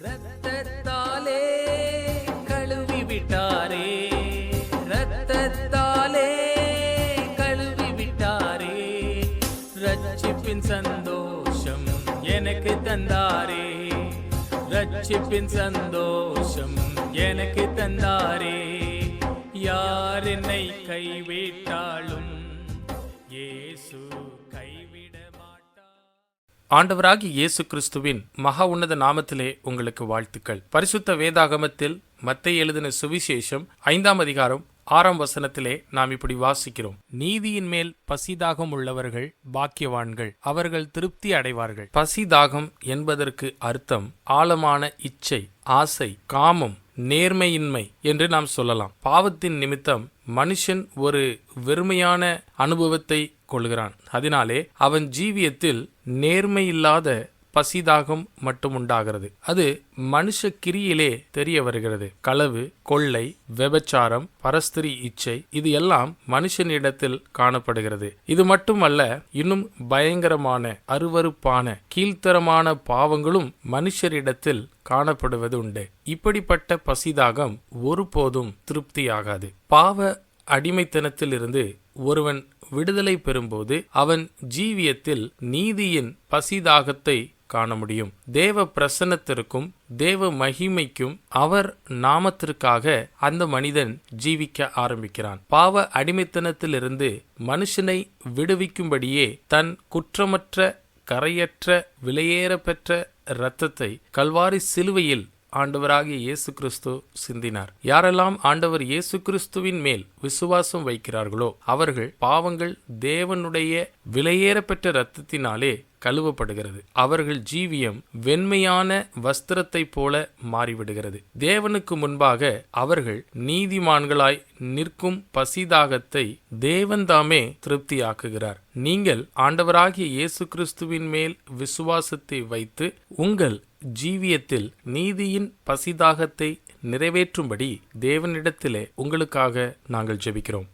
ரத்தத்தாலே கழுவி விட்டாரே ரத்தத்தாலே கழுவி விட்டாரே ரட்சிப்பின் சந்தோஷம் எனக்கு தந்தாரே ரட்சிப்பின் சந்தோஷம் எனக்கு தந்தாரே. யார் என்னை கைவிட்டாலும் ஏசு ஆண்டவராகி இயேசு கிறிஸ்துவின் மகா உன்னத நாமத்திலே உங்களுக்கு வாழ்த்துக்கள். பரிசுத்த வேதாகமத்தில் மத்தை எழுதின சுவிசேஷம் ஐந்தாம் அதிகாரம் ஆறாம் வசனத்திலே நாம் இப்படி வாசிக்கிறோம். நீதியின் மேல் பசிதாகம் உள்ளவர்கள் பாக்கியவான்கள் அவர்கள் திருப்தி அடைவார்கள். பசிதாகம் என்பதற்கு அர்த்தம் ஆழமான இச்சை ஆசை காமம் நேர்மையின்மை என்று நாம் சொல்லலாம். பாவத்தின் நிமித்தம் மனுஷன் ஒரு வெறுமையான அனுபவத்தை கொள்கிறான் அதனாலே அவன் ஜீவியத்தில் நேர்மையில்லாத பசிதாகம் மட்டும் உண்டாகிறது அது மனுஷ கிரியிலே தெரிய வருகிறது. களவு கொள்ளை விபச்சாரம் பரஸ்திரி இச்சை இது எல்லாம் மனுஷனிடத்தில் காணப்படுகிறது. இது மட்டுமல்ல இன்னும் பயங்கரமான அருவருப்பான கீழ்த்தரமான பாவங்களும் மனுஷரிடத்தில் காணப்படுவது உண்டு. இப்படிப்பட்ட பசிதாகம் ஒருபோதும் திருப்தியாகாது. பாவ அடிமைத்தனத்திலிருந்து ஒருவன் விடுதலை பெறும்போது அவன் ஜீவியத்தில் நீதியின் பசிதாகத்தை காண முடியும். தேவ பிரசன்னத்திற்கும் தேவ மகிமைக்கும் அவர் நாமத்திற்காக அந்த மனிதன் ஜீவிக்க ஆரம்பிக்கிறான். பாவ அடிமைத்தனத்திலிருந்து மனுஷனை விடுவிக்கும்படியே தன் குற்றமற்ற கரையற்ற விலையேற பெற்ற இரத்தத்தை கல்வாரி சிலுவையில் ஆண்டவராகிய இயேசு கிறிஸ்து சிந்தினார். யாரெல்லாம் ஆண்டவர் இயேசு கிறிஸ்துவின் மேல் விசுவாசம் வைக்கிறார்களோ அவர்கள் பாவங்கள் தேவனுடைய விலையேறப்பெற்ற இரத்தத்தினாலே கழுவப்படுகிறது. அவர்கள் ஜீவியம் வெண்மையான வஸ்திரத்தை போல மாறிவிடுகிறது. தேவனுக்கு முன்பாக அவர்கள் நீதிமான்களாய் நிற்கும் பசிதாகத்தை தேவன்தாமே திருப்தியாக்குகிறார். நீங்கள் ஆண்டவராகிய இயேசு கிறிஸ்துவின் மேல் விசுவாசத்தை வைத்து உங்கள் ஜீவியத்தில் நீதியின் பசிதாகத்தை நிறைவேற்றும்படி தேவனிடத்திலே உங்களுக்காக நாங்கள் ஜெபிக்கிறோம்.